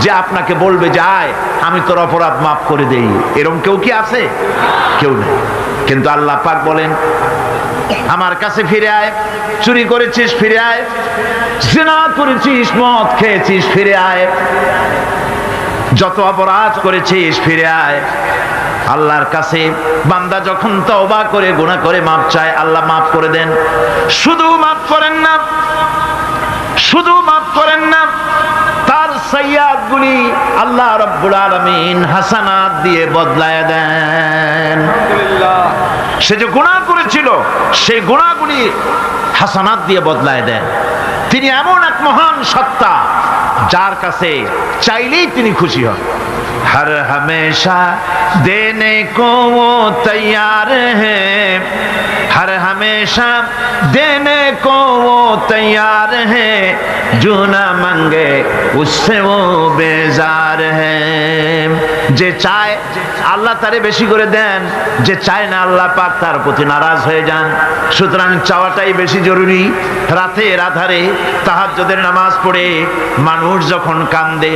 যে আপনাকে বলবে যে, আয়, আমি তোর অপরাধ মাফ করে দেই। এরকম কেউ কি আছে? কেউ নেই। কিন্তু আল্লাহ পাক বলেন, আমার কাছে ফিরে আয়, চুরি করেছিস, ফিরে আয়। জিনা করেছিস, মদ খেয়েছিস, ফিরে আয়। যত অপরাধ করেছিস, ফিরে আয়। আল্লাহর কাছে বান্দা যখন তওবা করে, গুনাহ করে মাপ চায়, আল্লাহ মাফ করে দেন। শুধু মাফ করেন না, শুধু মাফ করেন না তার সৈয়াদ গুলি আল্লাহ রব্বুল আলমিন হাসানাত দিয়ে বদলায় দেন সে যে গুণা করেছিল সেই গুণাগুলি হাসানাত দিয়ে বদলায় দেন তিনি এমন এক মহান সত্তা যার কাছে চাইলেই তিনি খুশি হন हर हमेशा देने को वो तैयार है हर हमेशा देने को वो तैयार है जो ना मंगे उससे वो बेजार है যে চায় আল্লাহ তারে বেশি করে দেন যে চায় না আল্লাহ পাক তার প্রতি নারাজ হয়ে যান সুতরাং চাওয়াটাই বেশি জরুরি রাতে রাধারে তাহাজ্জুদের নামাজ পড়ে মানুষ যখন কান্দে